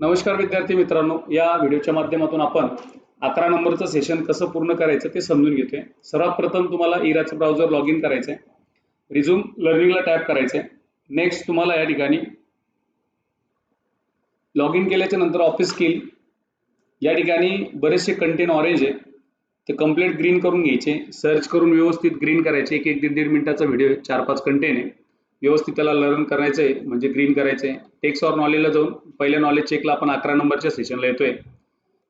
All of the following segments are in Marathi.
नमस्कार विद्यार्थी मित्रांनो या व्हिडिओच्या माध्यमातून आपण अकरा नंबरचं सेशन कसं पूर्ण करायचं ते समजून घेतोय. सर्वात प्रथम तुम्हाला इराचं ब्राउझर लॉग इन करायचं आहे रिझ्यूम लर्निंगला टॅप करायचं आहे नेक्स्ट तुम्हाला या ठिकाणी लॉग इन केल्याच्यानंतर ऑफिस स्किल या ठिकाणी बरेचसे कंटेंट ऑरेंज आहे. ते कंप्लीट ग्रीन करून घ्यायचे. सर्च करून व्यवस्थित ग्रीन करायचे. एक एक दीड दीड मिनिटाचा व्हिडिओ आहे. चार पाच कंटेंट आहे. व्यवस्थित त्याला लर्न करायचं आहे म्हणजे ग्रीन करायचं आहे टेक्स ऑर नॉलेजला जाऊन पहिल्या नॉलेज चेकला आपण अकरा नंबरच्या सेशनला येतोय.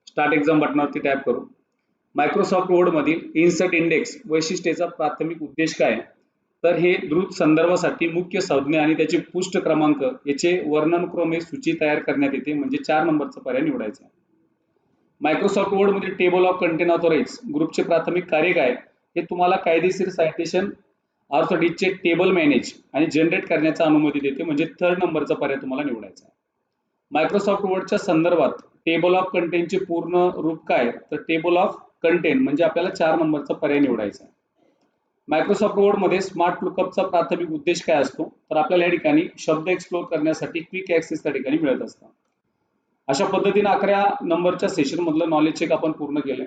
स्टार्ट एक्झाम बटनावरती टॅप करू. मायक्रोसॉफ्ट वर्डमधील इन्सर्ट इंडेक्स वैशिष्ट्याचा प्राथमिक उद्देश काय? तर हे द्रुत संदर्भासाठी मुख्य संज्ञा आणि त्याचे पुष्ट क्रमांक याचे वर्णनक्रमे सूची तयार करण्यात येते म्हणजे चार नंबरचा पर्याय निवडायचा मायक्रोसॉफ्ट वर्डमध्ये टेबल ऑफ कंटेन ऑथोराईज ग्रुपचे प्राथमिक कार्य काय? हे तुम्हाला कायदेशीर सायटेशन ऑर्थोडिटचे टेबल मॅनेज आणि जनरेट करण्याचा अनुमती देते म्हणजे थर्ड नंबरचा पर्याय तुम्हाला निवडायचा आहे. मायक्रोसॉफ्ट वर्डच्या संदर्भात टेबल ऑफ कंटेंटचे पूर्ण रूप काय? तर टेबल ऑफ कंटेन म्हणजे आपल्याला चार नंबरचा पर्याय निवडायचा आहे. मायक्रोसॉफ्ट वर्डमध्ये स्मार्ट लुकअपचा प्राथमिक उद्देश काय असतो? तर आपल्याला या ठिकाणी शब्द एक्सप्लोर करण्यासाठी क्विक ऍक्सेस त्या ठिकाणी मिळत असतात. अशा पद्धतीने अकरा नंबरच्या सेशन मधलं नॉलेज चेक आपण पूर्ण केलंय.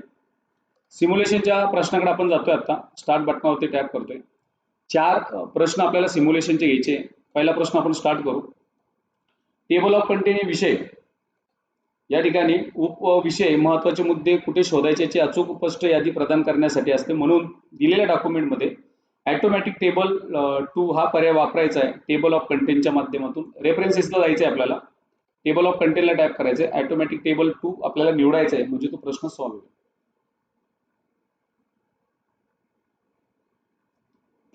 सिम्युलेशनच्या प्रश्नाकडे आपण जातोय आता. स्टार्ट बटनावरती टॅप करतोय. चार प्रश्न आपल्याला सिम्युलेशनचे घ्यायचे. पहिला प्रश्न आपण स्टार्ट करू. टेबल ऑफ कंटेन विषय. या ठिकाणी उपविषय महत्त्वाचे मुद्दे कुठे शोधायचे याची अचूक स्पष्ट यादी प्रदान करण्यासाठी असते. म्हणून दिलेल्या डॉक्युमेंटमध्ये ऑटोमॅटिक टेबल टू हा पर्याय वापरायचा आहे. टेबल ऑफ कंटेनच्या माध्यमातून. रेफरन्सेसला जायचं आहे आपल्याला. टेबल ऑफ कंटेंटला टॅप करायचं आहे ऑटोमॅटिक टेबल टू आपल्याला निवडायचा आहे म्हणजे तो प्रश्न सॉल्व्ह होईल.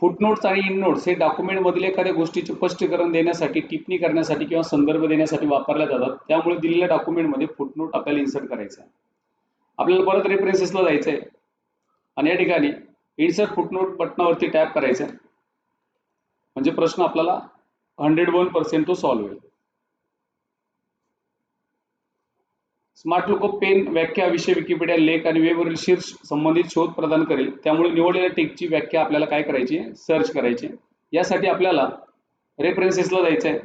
फुटनोट्स आणि इननोट्स हे डॉक्युमेंटमधील एखाद्या गोष्टीचे स्पष्टीकरण देण्यासाठी टिप्पणी करण्यासाठी किंवा संदर्भ देण्यासाठी वापरल्या जातात. त्यामुळे दिलेल्या डॉक्युमेंटमध्ये फुटनोट आपल्याला इन्सर्ट करायचा आहे. आपल्याला परत रेफरन्सेसला जायचं आहे आणि या ठिकाणी इन्सर्ट फुटनोट बटनावरती टॅप करायचं आहे म्हणजे प्रश्न आपल्याला हंड्रेड वन पर्सेंट तो सॉल्व्ह होईल. स्मार्ट लुकअप पेन व्याख्या विषय विकिपीडिया लेख आणि वेबवरील शीर्ष संबंधित शोध प्रदान करेल. त्यामुळे निवडलेल्या टेकची व्याख्या आपल्याला काय करायची आहे? सर्च करायची यासाठी आपल्याला रेफरन्सेसला जायचं आहे.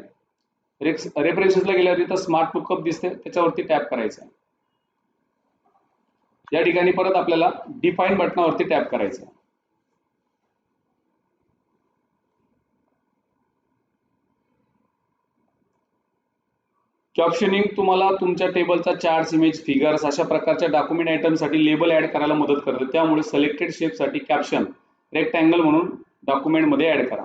रेफरन्सेसला गेल्यावर इथं स्मार्ट लुकअप दिसते त्याच्यावरती टॅप करायचं आहे. या ठिकाणी परत आपल्याला डिफाईन बटनावरती टॅप करायचं आहे. कॅप्शनिंग तुम्हाला तुमच्या टेबलचा चार्ट इमेज फिगर्स अशा प्रकारच्या डॉक्युमेंट आयटमसाठी लेबल ऍड करायला मदत करते. त्यामुळे सिलेक्टेड शेपसाठी कॅप्शन रेक्टँगल म्हणून डॉक्युमेंटमध्ये ऍड करा.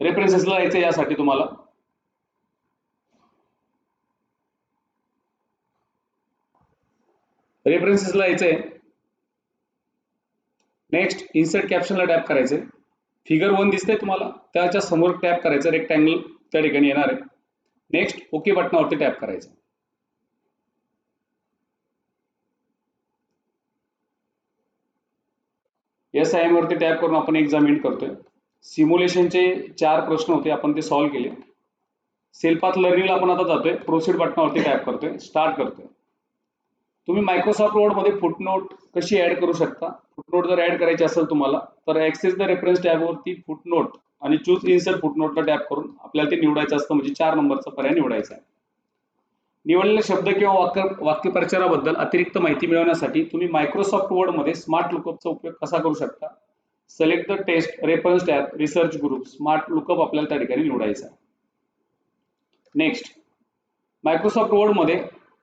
रेफरन्सेसला यायचं यासाठी तुम्हाला. रेफरन्सेसला यायचंय. नेक्स्ट इन्सर्ट कॅप्शनला टॅप करायचंय. फिगर वन दिसतंय तुम्हाला. त्याच्यासमोर टॅप करायचं रेक्टँगल त्या ठिकाणी येणार आहे. नेक्स्ट ओके बटनावरती टॅप करायचं. एस आय एम वरती टॅप करून आपण एक्झामिन करतोय. सिम्युलेशनचे चार प्रश्न होते आपण ते सॉल्व्ह केले. सेल्फात लर्निंगला आपण आता जातोय. प्रोसीड बटनावरती टॅप करतोय. स्टार्ट करतोय. तुम्ही मायक्रोसॉफ्ट वर्डमध्ये फुटनोट कशी ऍड करू शकता? फुटनोट जर ऍड करायची असेल तुम्हाला तर ऍक्सेस द रेफरन्स टॅबवरती फुटनोट आणि चूज इन्सर्ट फुटनोटला टॅप करून आपल्याला ते निवडायचं असतं म्हणजे चार नंबरचा पर्याय निवडायचा आहे. निवडलेले शब्द किंवा वाक्य वाक्यप्रचाराबद्दल अतिरिक्त माहिती मिळवण्यासाठी तुम्ही मायक्रोसॉफ्ट वर्डमध्ये स्मार्ट लुकअपचा उपयोग कसा करू शकता? Select the test reference tab research group smart lookup आपल्याला त्या ठिकाणी निवडायचा आहे. नेक्स्ट मायक्रोसॉफ्ट वर्डमध्ये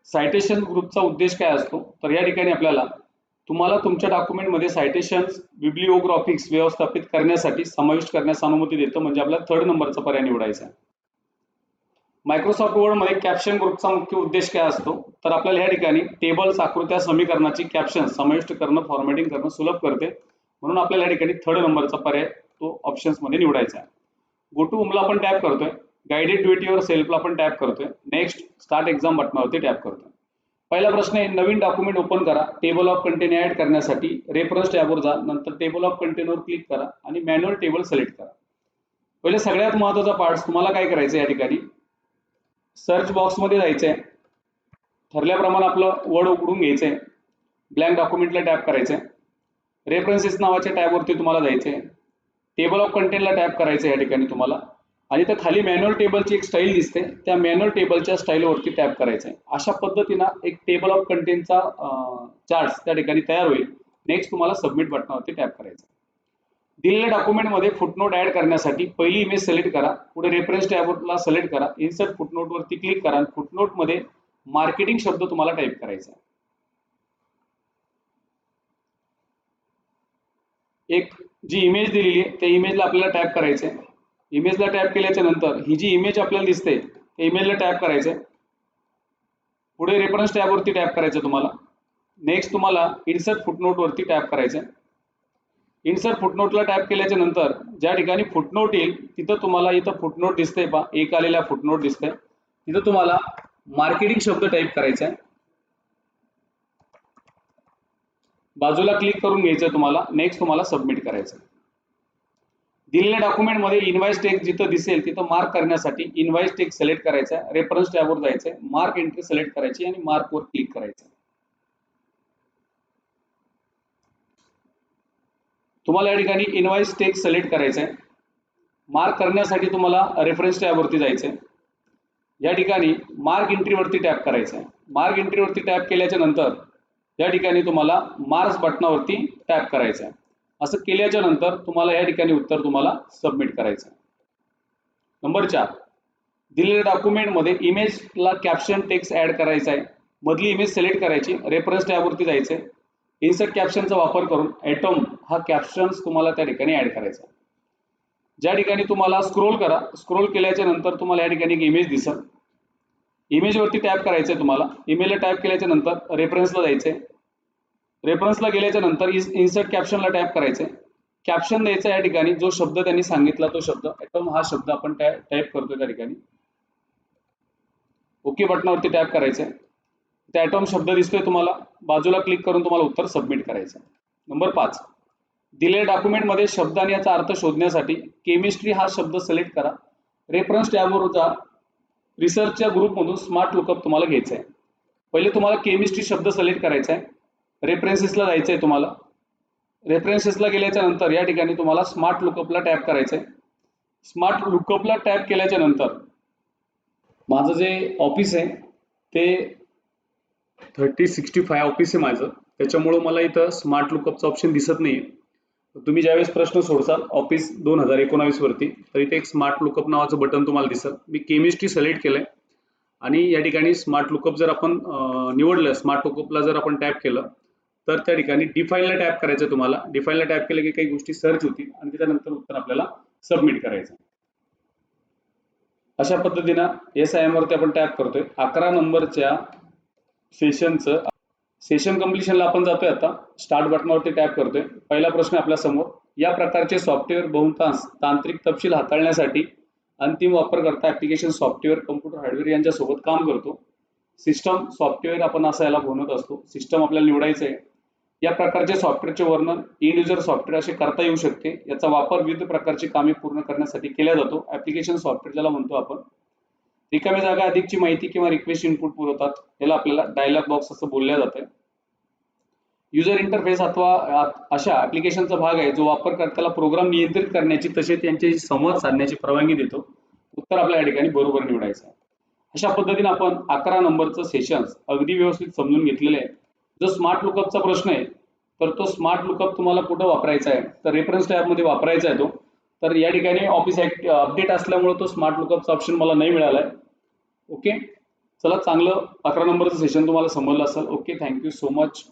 सायटेशन ग्रुपचा उद्देश काय असतो? तर या ठिकाणी आपल्याला तुम्हाला तुमच्या डॉक्युमेंटमध्ये सायटेशन बिब्लिओग्राफिक्स व्यवस्थापित करण्यासाठी समाविष्ट करण्यास अनुमती देतो म्हणजे आपल्याला थर्ड नंबरचा पर्याय निवडायचा आहे. मायक्रोसॉफ्ट वर्डमध्ये कॅप्शन ग्रुपचा मुख्य उद्देश काय असतो? तर आपल्याला या ठिकाणी टेबल्स आकृत्या समीकरणाची कॅप्शन समाविष्ट करणं फॉर्मॅटिंग करणं सुलभ करते. म्हणून आपल्याला या ठिकाणी थर्ड नंबरचा पर्याय तो ऑप्शन्समध्ये निवडायचा आहे. गो टू होमला आपण टॅप करतोय. गाइडेड टू इट युअर सेल्फला आपण टॅप करतोय. नेक्स्ट स्टार्ट एक्झाम बटनावरती टॅप करतोय. पहिला प्रश्न आहे नवीन डॉक्युमेंट ओपन करा. टेबल ऑफ कंटेन ऍड करण्यासाठी रेफरन्स टॅबवर जा. नंतर टेबल ऑफ कंटेनवर क्लिक करा आणि मॅन्युअल टेबल सिलेक्ट करा. पहिले सगळ्यात महत्त्वाचा पार्ट तुम्हाला काय करायचं या ठिकाणी? सर्च बॉक्समध्ये जायचं आहे ठरल्याप्रमाणे आपलं वर्ड उघडून घ्यायचं आहे ब्लँक डॉक्युमेंटला टॅप करायचं आहे रेफरन्सेस नावाच्या टॅबवरती तुम्हाला जायचं आहे टेबल ऑफ कंटेंटला टॅप करायचं आहे या ठिकाणी तुम्हाला. आणि त्या खाली मॅन्युअल टेबलची एक स्टाईल दिसते. त्या मॅन्युअल टेबलच्या स्टाईलवरती टॅप करायचं आहे. अशा पद्धतीनं एक टेबल ऑफ कंटेंटचा चार्ट त्या ठिकाणी तयार होईल. नेक्स्ट तुम्हाला सबमिट बटनावरती टॅप करायचं आहे. दिलेल्या डॉक्युमेंटमध्ये फुटनोट ऍड करण्यासाठी पहिली इमेज सिलेक्ट करा. पुढे रेफरन्स टॅबला सिलेक्ट करा. इन्सर्ट फुटनोट वरती क्लिक करा फुटनोटमध्ये मार्केटिंग शब्द तुम्हाला टाईप करायचा आहे. एक जी इमेज दिलेली आहे त्या इमेजला आपल्याला टॅप करायचं आहे. इमेजला टॅप केल्याच्यानंतर ही जी इमेज आपल्याला दिसते त्या इमेजला टॅप करायचं पुढे रेफरन्स टॅबवरती टॅप करायचं तुम्हाला. नेक्स्ट तुम्हाला इन्सर्ट फुटनोट वरती टॅप करायचं इन्सर्ट फुटनोटला टॅप केल्याच्यानंतर ज्या ठिकाणी फुटनोट येईल तिथं तुम्हाला इथं फुटनोट दिसतंय पा एक आलेला फुटनोट दिसतंय. तिथं तुम्हाला मार्केटिंग शब्द टाईप करायचा आहे बाजूला क्लिक करून घ्यायचं तुम्हाला. नेक्स्ट तुम्हाला सबमिट करायचं आहे. दिलेल्या डॉक्युमेंटमध्ये इन्व्हाइस टेक्स जिथं दिसेल तिथं मार्क करण्यासाठी इन्व्हाइस टेक्स सिलेक्ट करायचा आहे. रेफरन्स टॅबवर जायचं आहे. मार्क एंट्री सिलेक्ट करायची आणि मार्कवर क्लिक करायचं आहे. तुम्हाला या ठिकाणी इन्व्हाइस टेक्स सिलेक्ट करायचं आहे. मार्क करण्यासाठी तुम्हाला रेफरन्स टॅबवरती जायचं आहे. या ठिकाणी मार्क एंट्रीवरती टॅप करायचं आहे. मार्क एंट्रीवरती टॅप केल्याच्यानंतर या ठिकाणी तुम्हाला मार्क्स बटनावरती टॅप करायचं आहे. असं केल्याच्यानंतर तुम्हाला या ठिकाणी उत्तर तुम्हाला सबमिट करायचं आहे. नंबर चार. दिलेल्या डॉक्युमेंटमध्ये इमेजला कॅप्शन टेक्स्ट ऍड करायचा आहे. मधली इमेज सिलेक्ट करायची रेफरन्स टॅबवरती जायचं आहे इन्सर्ट कॅप्शनचा वापर करून ॲटम हा कॅप्शन्स तुम्हाला त्या ठिकाणी ऍड करायचा ज्या ठिकाणी तुम्हाला स्क्रोल करा स्क्रोल केल्याच्यानंतर तुम्हाला या ठिकाणी एक इमेज दिसल. इमेजवरती टॅप करायचं आहे तुम्हाला. इमेजला टॅप केल्याच्यानंतर रेफरन्सला जायचं आहे रेफरन्सला गेल्याच्यानंतर इन्सर्ट कॅप्शनला टॅप करायचं आहे कॅप्शन द्यायचा या ठिकाणी जो शब्द त्यांनी सांगितला तो शब्द. एकदम हा शब्द आपण टाईप करतो त्या ठिकाणी. ओके बटनावरती टॅप करायचं आहे त्या ॲटॉम शब्द दिसतोय तुम्हाला. बाजूला क्लिक करून तुम्हाला उत्तर सबमिट करायचं आहे नंबर पाच. दिलेल्या डॉक्युमेंटमध्ये शब्द आणि याचा अर्थ शोधण्यासाठी केमिस्ट्री हा शब्द सिलेक्ट करा. रेफरन्स टॅबवर जा. रिसर्चच्या ग्रुपमधून स्मार्ट लुकअप तुम्हाला घ्यायचं आहे पहिले तुम्हाला केमिस्ट्री शब्द सिलेक्ट करायचा आहे रेफरन्सेसला जायचं आहे तुम्हाला. रेफरन्सेसला गेल्याच्यानंतर या ठिकाणी तुम्हाला स्मार्ट लुकअपला टॅप करायचं आहे स्मार्ट लुकअपला टॅप केल्याच्यानंतर माझं जे ऑफिस आहे ते थर्टी सिक्स्टी फाय ऑफिस आहे माझं. त्याच्यामुळं मला इथं स्मार्ट लुकअपचं ऑप्शन दिसत नाही आहे तुम्ही ज्यावेळेस प्रश्न सोडसाल ऑफिस दोन हजार एकोणावीसवरती तर इथे एक स्मार्ट लुकअप नावाचं बटन तुम्हाला दिसत मी केमिस्ट्री सिलेक्ट केलंय. आणि या ठिकाणी स्मार्ट लुकअप जर आपण निवडलं स्मार्ट लुकअपला जर आपण टॅप केलं तर त्या ठिकाणी डिफाईनला टॅप करायचं तुम्हाला. डिफाईनला टॅप केलं की काही गोष्टी सर्च होतील आणि त्याच्यानंतर उत्तर आपल्याला सबमिट करायचं अशा पद्धतीनं एस आय एमवरती आपण टॅप करतोय. अकरा नंबरच्या सेशनचं सेशन कम्प्लिशनला आपण जातोय आता. स्टार्ट बटनावरती टॅप करतोय. पहिला प्रश्न आपल्यासमोर या प्रकारचे सॉफ्टवेअर बहुतांश तांत्रिक तपशील हाताळण्यासाठी अंतिम वापरकर्ता ऍप्लिकेशन सॉफ्टवेअर कम्प्युटर हार्डवेअर यांच्यासोबत काम करतो. सिस्टम सॉफ्टवेअर आपण असा याला बनवत असतो. सिस्टम आपल्याला निवडायचं आहे या प्रकारचे सॉफ्टवेअरचे वर्णन इंड युजर सॉफ्टवेअर असे करता येऊ शकते. याचा वापर विविध प्रकारची कामे पूर्ण करण्यासाठी केला जातो. ऍप्लिकेशन सॉफ्टवेअर ज्याला म्हणतो आपण. रिकाम्या जागा अधिकची माहिती किंवा रिक्वेस्ट इनपुट पुरवतात. याला आपल्याला डायलॉग बॉक्स असं बोलल्या जाते. युजर इंटरफेस अथवा अशा ऍप्लिकेशनचा भाग आहे जो वापरकर्त्याला प्रोग्राम नियंत्रित करण्याची तसेच त्यांच्याशी संवाद साधण्याची परवानगी देतो. उत्तर आपल्या या ठिकाणी बरोबर निवडायचं आहे. अशा पद्धतीने आपण अकरा नंबरचं सेशन्स अगदी व्यवस्थित समजून घेतलेले आहे. जो स्मार्ट लुकअपचा प्रश्न आहे तर तो स्मार्ट लुकअप तुम्हाला कुठं वापरायचा आहे? तर रेफरन्स टॅबमध्ये वापरायचा आहे तो. तर या ठिकाणी ऑफिस अपडेट असल्यामुळे तो स्मार्ट लुकअपचा ऑप्शन मला नाही मिळाला आहे ओके चला चांगलं अकरा नंबरचं सेशन तुम्हाला समजलं असेल. Okay thank you so much